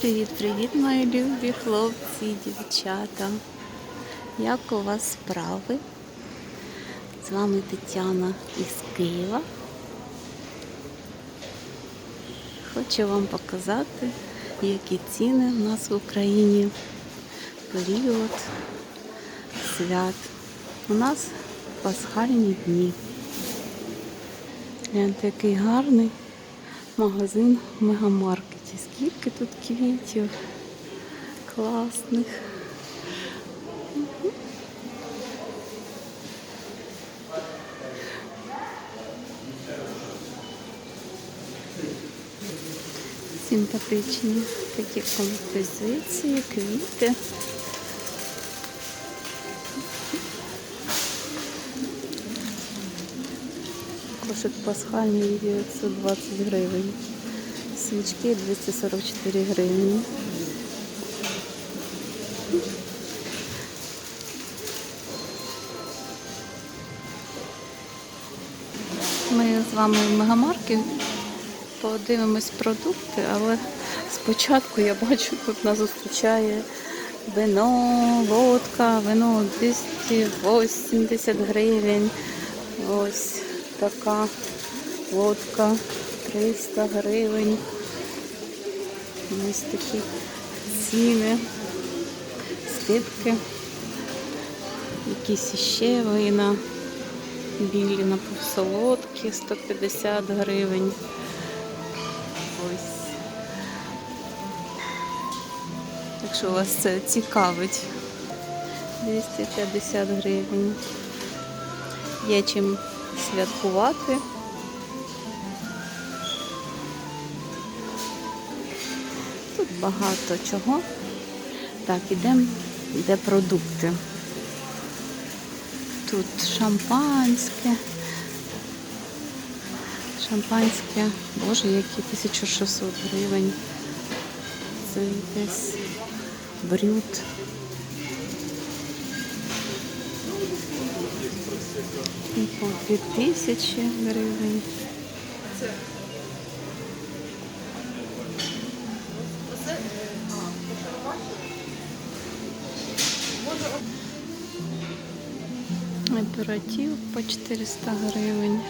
Привіт-привіт, мої любі хлопці, дівчата. Як у вас справи? З вами Тетяна із Києва. Хочу вам показати, які ціни в нас в Україні період свят. У нас пасхальні дні. Гляньте, який гарний магазин в мегамаркеті. Скільки тут квітів класних. Симпатичні такі композиції, квіти. Кошик пасхальний 920 гривень. Свічки 244 гривні. Ми з вами в мегамаркі подивимось продукти, але спочатку я бачу, тут нас зустрічає вино, водка, вино 280 гривень. Ось така водка 300 гривень. Ось такі ціни, скидки. Якісь іще вина. Білі напівсолодкі 150 гривень. Ось. Якщо вас це цікавить, 250 гривень. Є чим святкувати. Тут багато чого. Так, ідемо, де продукти. Тут шампанське. Шампанське, боже, які 1600 гривень. Це якесь брют. По 2000 гривень. Оператив по 400 гривень.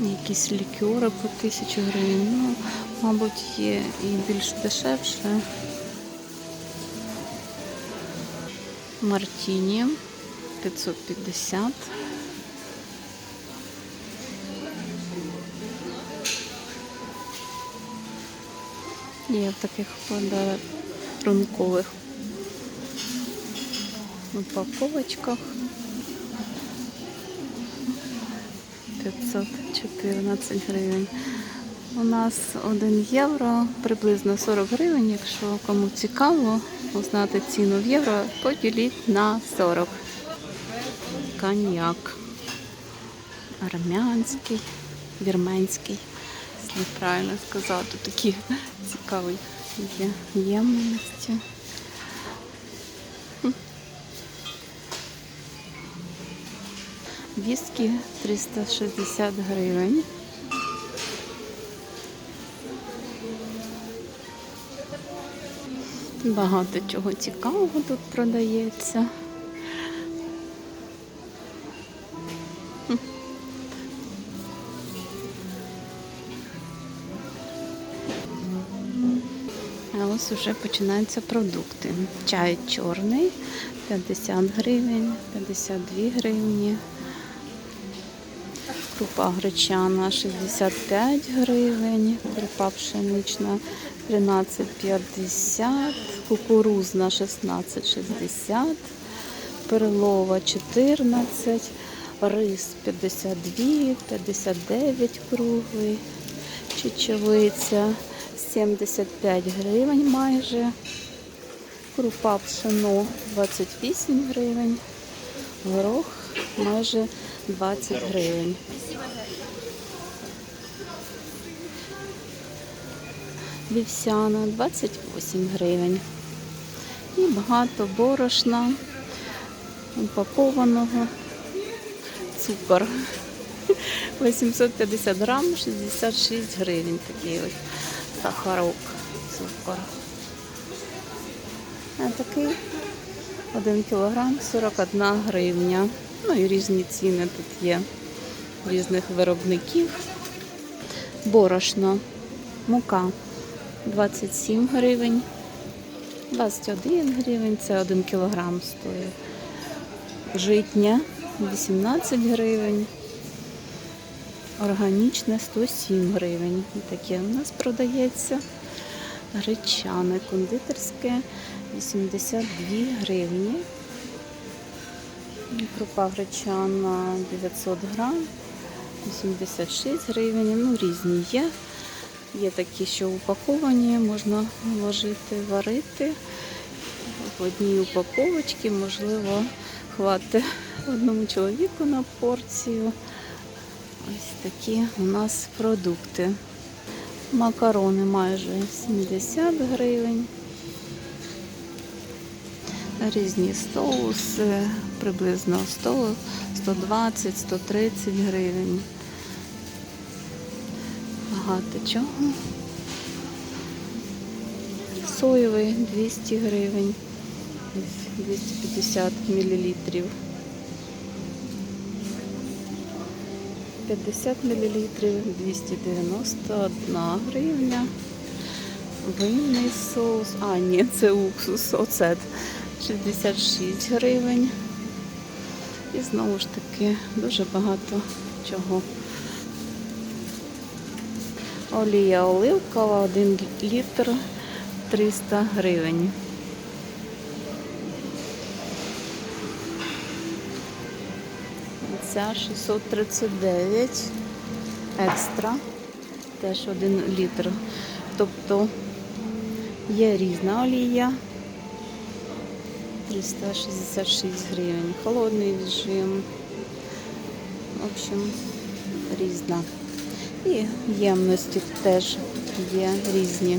Якісь лікюри по 1000 гривень. Ну, мабуть, є і більш дешевше. Мартіні 550. Є в таких подарункових упаковочках. 514 гривень. У нас 1 євро, приблизно 40 гривень. Якщо кому цікаво узнати ціну в євро, поділіть на 40. Коньяк. Армянський, вірменський. Якщо правильно сказати, такі цікаві є ємності. Віскі 360 гривень. Багато чого цікавого тут продається. А ось вже починаються продукти. Чай чорний 50 гривень, 52 гривні. Крупа гречана 65 гривень, крупа пшенична 13,50, кукурузна 16,60, перлова 14, рис 52, 59 круглий, чечевиця 75 гривень майже, крупа пшено 28 гривень, горох майже 20 гривень. Вівсяна 28 гривень. І багато борошна упакованого цукор. 850 грам, 66 гривень такий ось сахарок, цукор. А такий 1 кілограм 41 гривня. Ну і різні ціни тут є різних виробників. Борошно, мука 27 гривень, 21 гривень, це 1 кілограм стоїть. Житня 18 гривень. Органічне 107 гривень. І таке у нас продається. Гречане кондитерське 82 гривні. Крупа гречана 900 грам, 86 гривень. Ну, різні є. Є такі, що упаковані, можна вложити, варити. В одній упаковочці, можливо, хватить одному чоловіку на порцію. Ось такі у нас продукти. Макарони майже 70 гривень. Різні соуси, приблизно 100, 120, 130 гривень. Багато чого. Соєвий 200 гривень, 250 мл. 50 мл 291 гривня. Винний соус. А, ні, це уксус, оцет 66 гривень. І знову ж таки дуже багато чого. Олія оливкова, 1 літр 300 гривень. Ця 639 екстра, теж 1 літр. Тобто є різна олія. 366 гривень. Холодний режим. В общем, різна. І ємності теж є різні.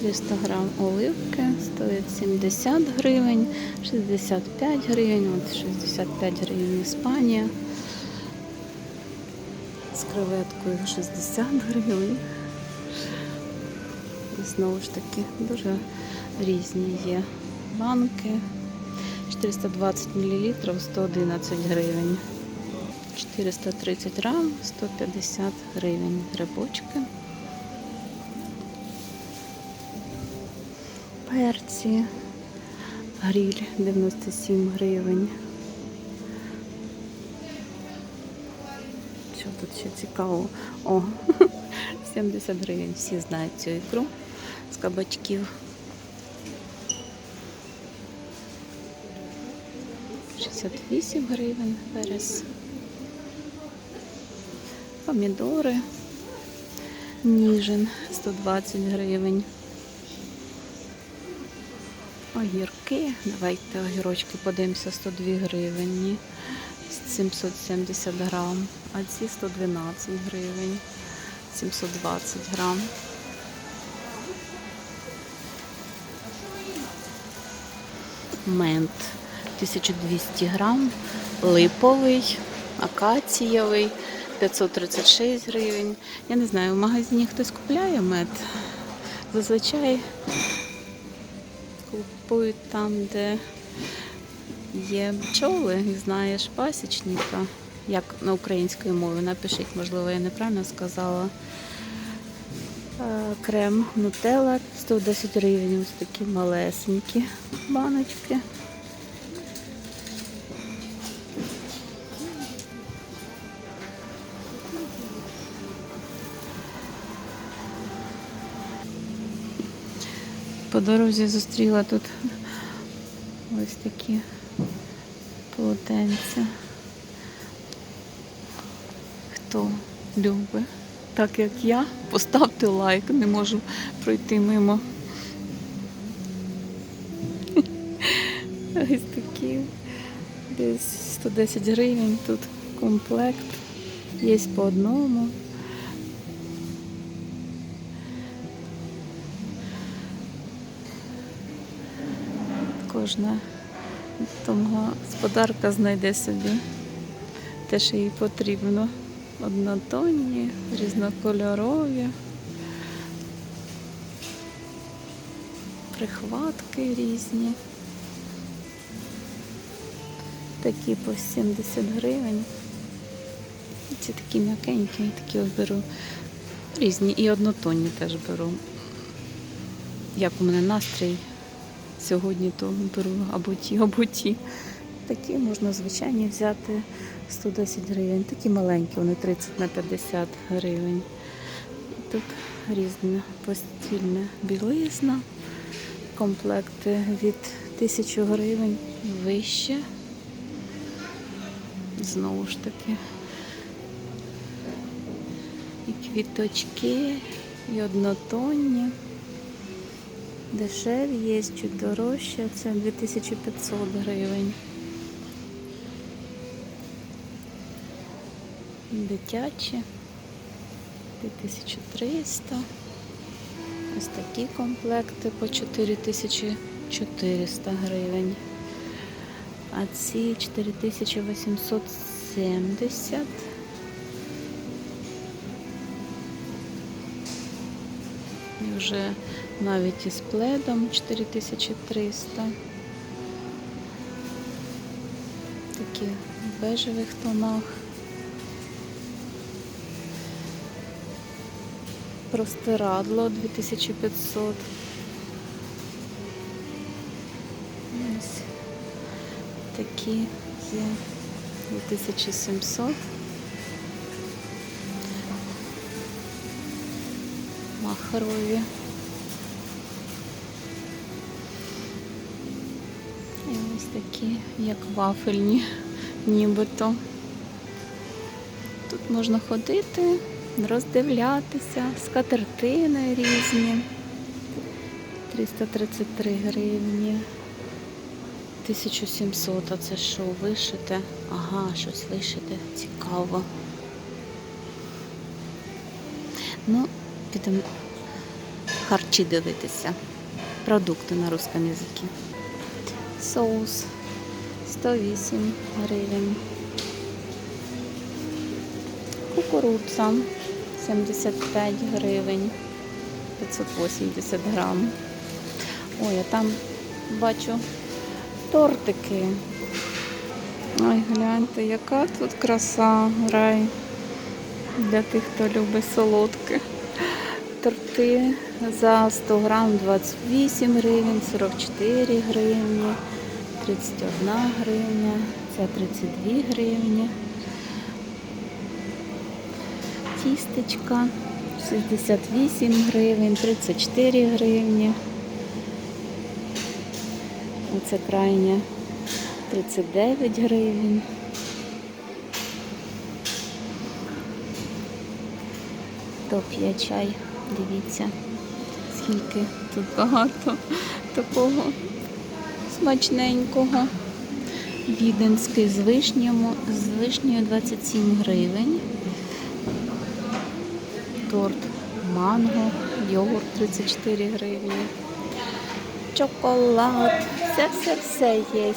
300 грам оливки стоїть 70 гривень, 65 гривень, от 65 гривень Іспанія. З креветкою 60 гривень. І знову ж таки дуже різні є банки. 420 мл 111 гривень. 430 грам 150 гривень грибочки. Перці, гріль 97 гривень. Що тут ще цікаво? О, 70 гривень. Всі знають цю ікру з кабачків. 68 гривень перець. Помідори. Ніжин 120 гривень. Огірки. Давайте огірочки подивимося 102 гривень. 770 грам. А ці 112 гривень. 720 грам. Мент 1200 грам. Липовий, акацієвий. 536 гривень. Я не знаю, в магазині хтось купляє мед. Зазвичай купують там, де є бджоли, знаєш пасічника, як на української мові. Напишіть, можливо, я неправильно сказала. Е, Крем Нутелла 110 гривень, ось такі малесенькі баночки. Дорозі зустріла тут ось такі полотенця. Хто любить, так як я, поставте лайк, не можу пройти мимо. Ось такі. Десь 110 гривень тут комплект. Є по одному. Кожна господарка знайде собі те, що їй потрібно. Однотонні, різнокольорові. Прихватки різні. Такі по 70 гривень. Ці такі м'якенькі, такі ось беру. Різні і однотонні теж беру. Як у мене настрій сьогодні, то беру або ті, або ті. Такі можна звичайні взяти 110 гривень. Такі маленькі, вони 30 на 50 гривень. Тут різна постільна білизна. Комплекти від 1000 гривень вище. Знову ж таки. І квіточки, і однотонні. Дешеві є, чуть дорожче, це 2500 гривень. Дитячі 2300. Ось такі комплекти по 4400 гривень. А ці 4870. І вже навіть із пледом 4300. Такі в бежевих тонах. Простирадло 2500. Ось такі є 2700. Махрові. Ось такі, як вафельні, нібито. Тут можна ходити, роздивлятися, скатертини різні. 333 гривні. 1700, а це що, вишите? Ага, щось вишите. Цікаво. Ну, підемо харчі дивитися. Продукти на русском язикі. Соус 108 гривень. Кукурудза 75 гривень. 580 грам. Ой, а там бачу тортики. Ой, гляньте, яка тут краса, рай. Для тих, хто любить солодке. Торти за 100 грам 28 гривень, 44 гривні, 31 гривня, це 32 гривні. Тістечка 68 гривень, 34 гривні. Оце крайня 39 гривень. То п'є чай, дивіться, скільки тут багато такого смачненького. Віденський з вишнями, з вишнею 27 гривень. Торт манго, йогурт 34 гривні. Чоколад, все-все-все є.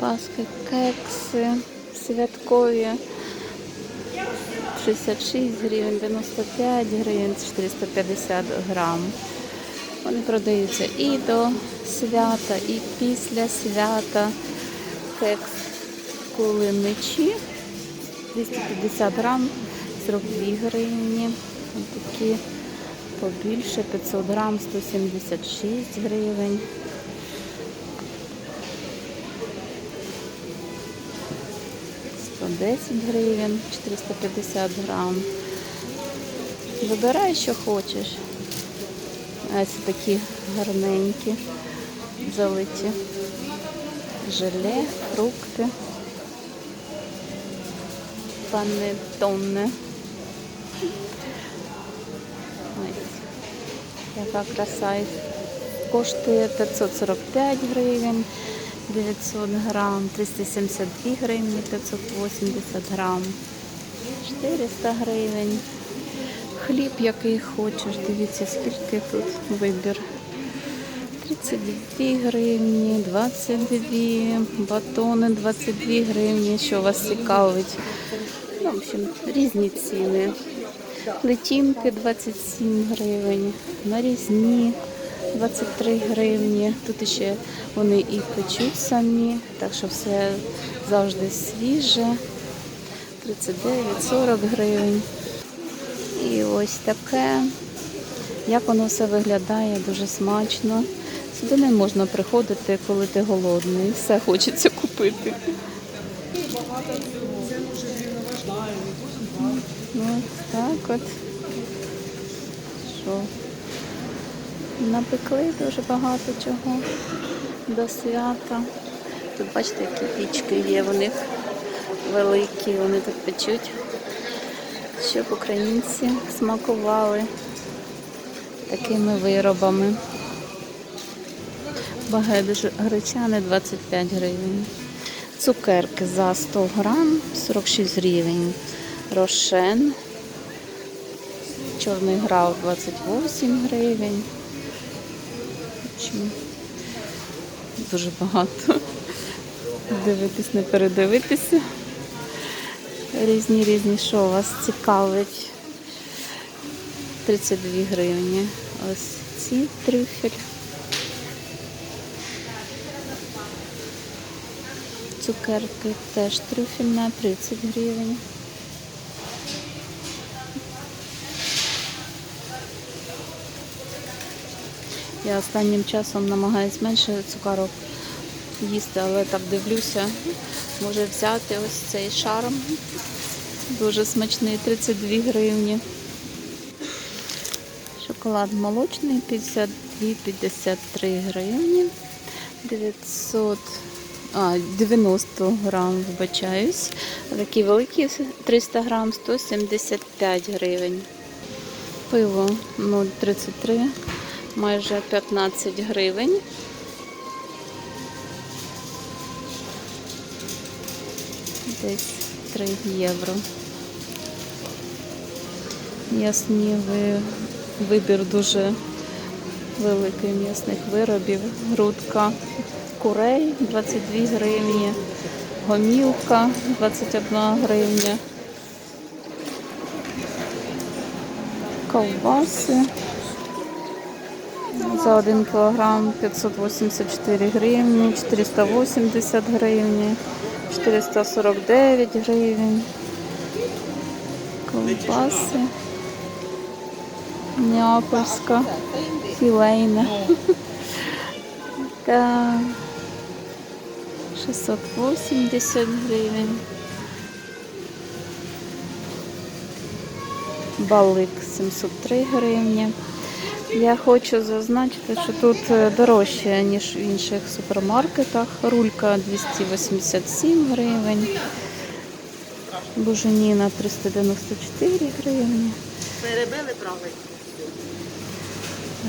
Паски, кекси, святкові. 66 гривень, 95 гривень, 450 грам. Вони продаються і до свята, і після свята. Кекс кулиничі 250 грам, 42 гривні. Такі побільше 500 грам, 176 гривень. Сто десять гривень, 450 грам. Вибирай, що хочеш. Ось такі гарненькі, залиті. Желе, фрукти. Панеттоне. Ось. Яка краса. Коштує 545 гривень, 900 грам, 372 гривні, 580 грам, 400 гривень. Хліб, який хочеш, дивіться, скільки тут вибір. 32 гривні, 22, батони 22 гривні, що вас цікавить. Ну, в общем, різні ціни. Летінки 27 гривень, нарізні 23 гривні. Тут ще вони і печуть самі, так що все завжди свіже. 39-40 гривень. І ось таке. Як воно все виглядає, дуже смачно. Сюди не можна приходити, коли ти голодний. Все хочеться купити. Ну, так от. Що? Напекли дуже багато чого до свята. Тут бачите, які пічки є в них великі, вони тут печуть, щоб українці смакували такими виробами. Багет гречани 25 гривень. Цукерки за 100 грам 46 гривень. Рошен. Чорний грав 28 гривень. Дуже багато. Дивитись, не передивитися. Різні різні, що вас цікавить. 32 гривні. Ось ці трюфель. Цукерки теж трюфельна 30 гривень. Я останнім часом намагаюся менше цукарок їсти, але так дивлюся, може взяти ось цей шарм. Дуже смачний, 32 гривні. Шоколад молочний 52-53 гривні. 900, а, 90 грам, вибачаюсь. Такі великі 300 грам 175 гривень. Пиво 0,33, майже 15 гривень. Десь 3 євро. М'ясні вибір дуже великий м'ясних виробів. Грудка курей 22 гривні, гомілка 21 гривня. Ковбаси за 1 кілограм 584 гривні, 480 гривні, 449 гривень. Ковбаси. Неапольська, філейна. Та 680 гривень. Балик 703 гривні. Я хочу зазначити, що тут е, дорожче, ніж в інших супермаркетах. Рулька 287 гривень. Буженіна 394 гривні. Перебили правильно.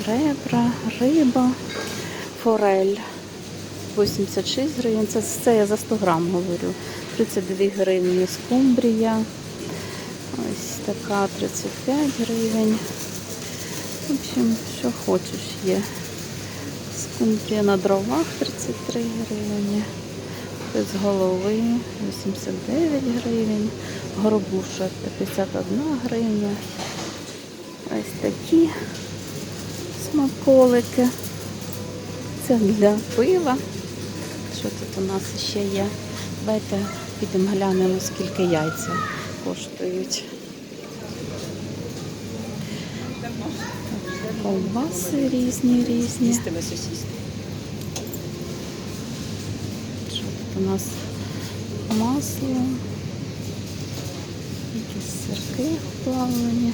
Ребра, риба, форель 86 гривень. Це, це я за 100 грам говорю. 32 гривні скумбрія. Ось така 35 гривень. В общем, що хочеш є. Скумбрія на дровах 33 гривні. Без голови 89 гривень. Горбуша 51 гривня. Ось такі смаколики. Це для пива. Що тут у нас ще є? Давайте підемо глянемо, скільки яйця коштують. Ковбаси різні, різні. Що тут у нас масло, якісь сирки плавлені.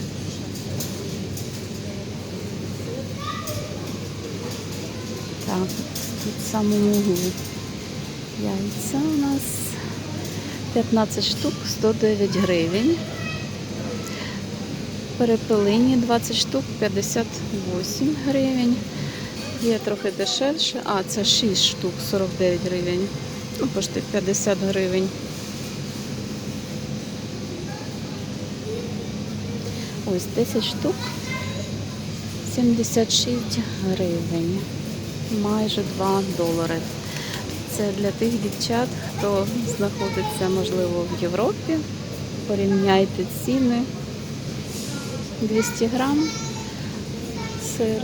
Так, тут в самому углу яйця у нас 15 штук 109 гривень. Перепелині 20 штук 58 гривень. Є трохи дешевше. А, це 6 штук 49 гривень. Ну, пошти 50 гривень. Ось 10 штук 76 гривень. Майже 2 долари. Це для тих дівчат, хто знаходиться, можливо, в Європі. Порівняйте ціни. 200 грам сир.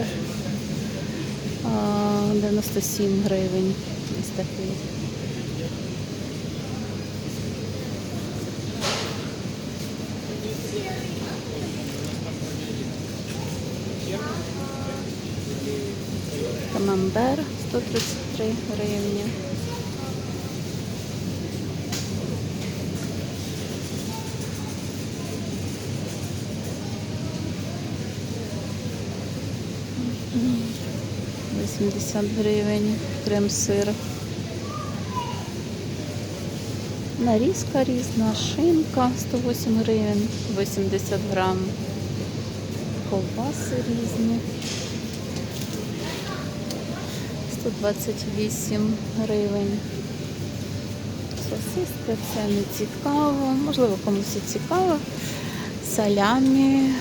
97 гривень. Ось такий. 133 гривні. 80 гривень, крем-сир. Нарізка різна, шинка 108 гривень, 80 грам. Ковбаси різні. 128 гривень. Сосиски це не цікаво. Можливо, комусь і цікаво. Салямі.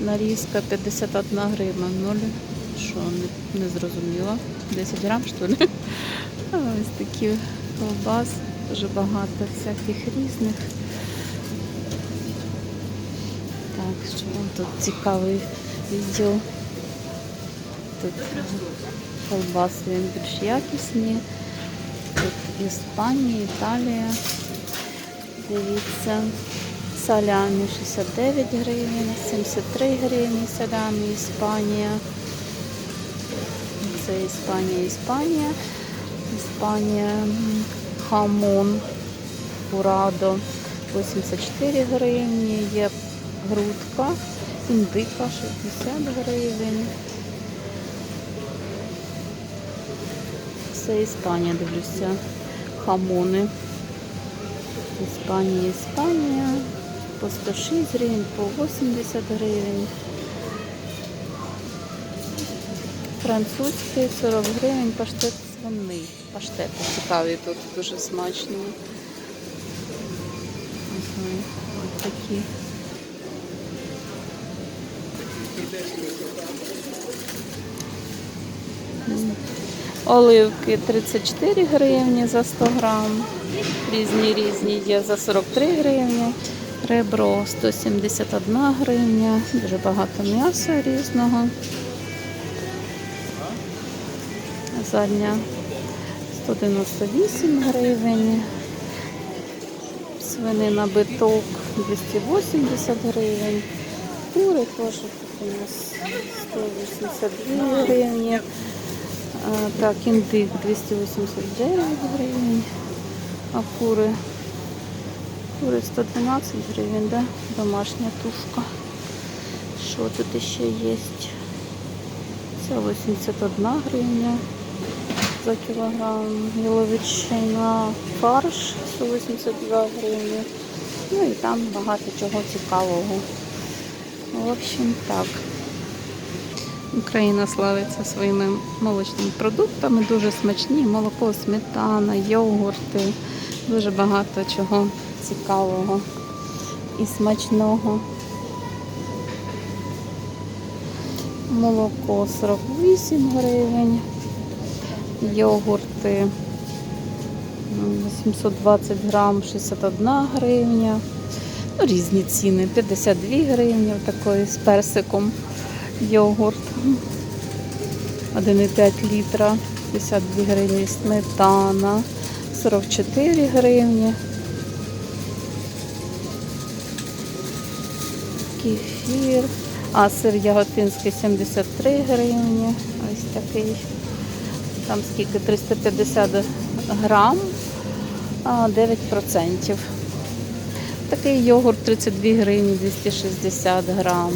Нарізка 51 гривна. Ноль. Що, не, не зрозуміло. 10 грам, що ли? Ось такі ковбас. Дуже багато всяких різних. Так, що тут цікавий відділ. Тут колбаси більш якісні. Тут Іспанія, Італія. Дивіться. Салямі 69 гривень, 73 гривні салямі Іспанія. Це Іспанія, Іспанія. Іспанія хамон Урадо 84 гривні. Є грудка, індика 60 гривень. Це Іспанія, дивлюся. Хамони. Іспанія, Іспанія. По 106 гривень, по 80 гривень. Французький 40 гривень, паштет свиний. Паштети цікаві тут, дуже смачні. Ось такі. Оливки 34 гривні за 100 грам. Різні різні є за 43 гривні. Ребро 171 гривня. Дуже багато м'яса різного. Задня 198 гривень. Свинина биток 280 гривень. Кури теж у нас 182 гривні. Так, індик 289 гривень. А кури, кури 112 гривень, да? Домашня тушка. Що тут ще є? Це 81 гривня за кілограм. Яловичина фарш 182 гривні. Ну і там багато чого цікавого. В общем, так. Україна славиться своїми молочними продуктами, дуже смачні, молоко, сметана, йогурти, дуже багато чого цікавого і смачного. Молоко 48 гривень, йогурти м, 820 грам 61 гривня. Ну, різні ціни. 52 гривні такої з персиком йогурт. 1,5 літра, 52 гривні сметана, 44 гривні. Кефір. А сир яготинський 73 гривні. Ось такий. Там скільки 350 грам, а 9%. Такий йогурт 32 гривні 260 грам.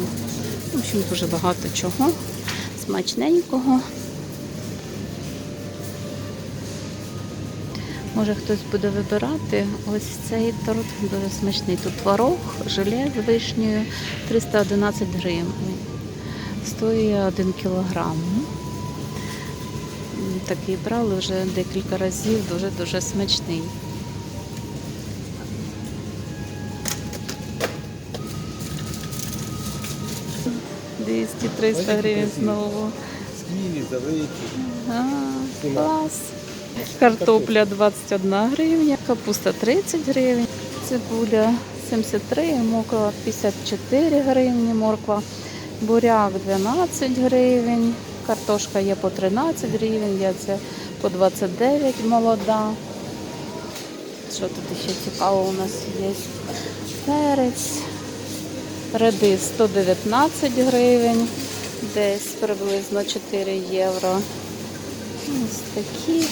Общем, дуже багато чого смачненького. Може хтось буде вибирати ось цей торт дуже смачний. Тут творог, желе з вишнею 311 гривень. Стоїть 1 кілограм. Такий брали вже декілька разів, дуже-дуже смачний. 200-300 гривень знову. А, клас. Картопля 21 гривня, капуста 30 гривень, цибуля 73, морква 54 гривні, морква, буряк 12 гривень, картошка є по 13 гривень, яйця по 29 молода. Що тут ще цікаво у нас є? Перець, редис 119 гривень, десь приблизно 4 євро. Ось такі.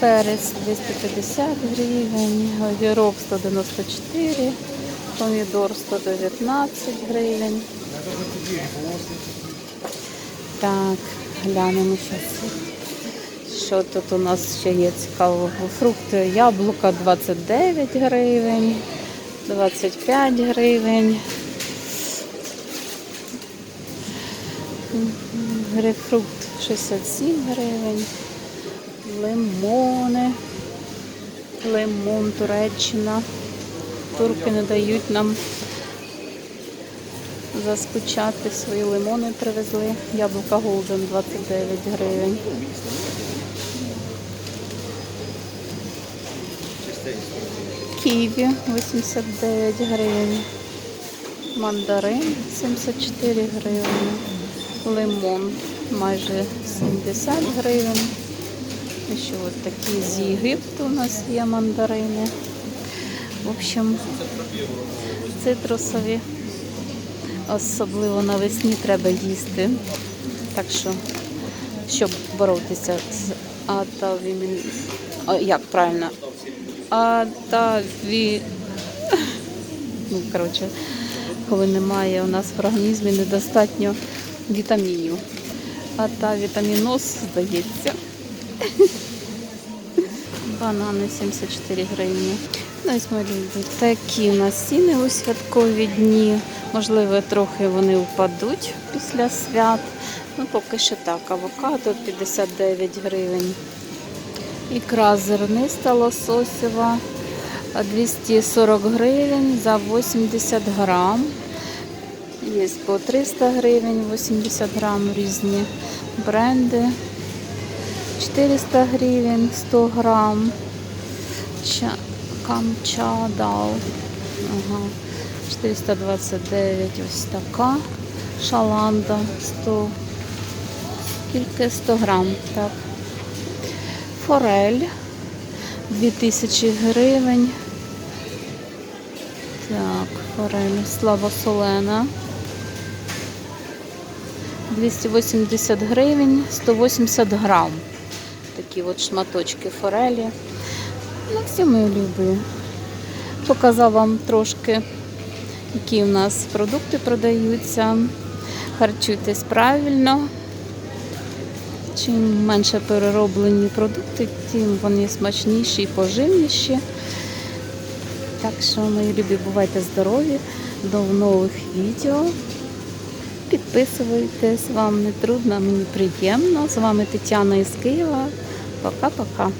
Перець 250 гривень, огірок 194, помідор 119 гривень. Так, глянемо зараз. Що тут у нас ще є цікавого? Фрукти, яблука 29 гривень, 25 гривень. Мгм, Грейпфрут 67 гривень. Лимони. Лимон, Туреччина. Турки не дають нам заскучати. Свої лимони привезли. Яблука Голден 29 гривень. Ківі 89 гривень. Мандарин 74 гривні. Лимон майже 70 гривень. Ще от такі з Єгипту у нас є мандарини. В общем, цитрусові. Особливо навесні треба їсти. Так що, щоб боротися з атавімін... Як правильно? Атаві... Ну, коротше, коли немає у нас в організмі недостатньо вітамінів. Атавітаміноз, здається. Банани 74 гривні. Ну, ось мої любі. Такі у нас ціни у святкові дні. Можливо, трохи вони впадуть після свят. Ну, поки що так. Авокадо 59 гривень. Ікра зерниста лососєва 240 гривень за 80 грам. Є по 300 гривень, 80 грам різні бренди. 400 гривень 100 грам. Ча... Камчадал. Ага. 429 ось така. Шаланда 100. Скільки 100 грам, так. Форель 2000 гривень. Так, форель слабосолена. 280 гривень, 180 грам. Такі от шматочки форелі. Ну, всі мої любі. Показав вам трошки, які у нас продукти продаються. Харчуйтесь правильно. Чим менше перероблені продукти, тим вони смачніші і поживніші. Так що, мої любі, бувайте здорові. До нових відео. Підписуйтесь, вам не трудно, мені приємно. З вами Тетяна із Києва. Пока-пока.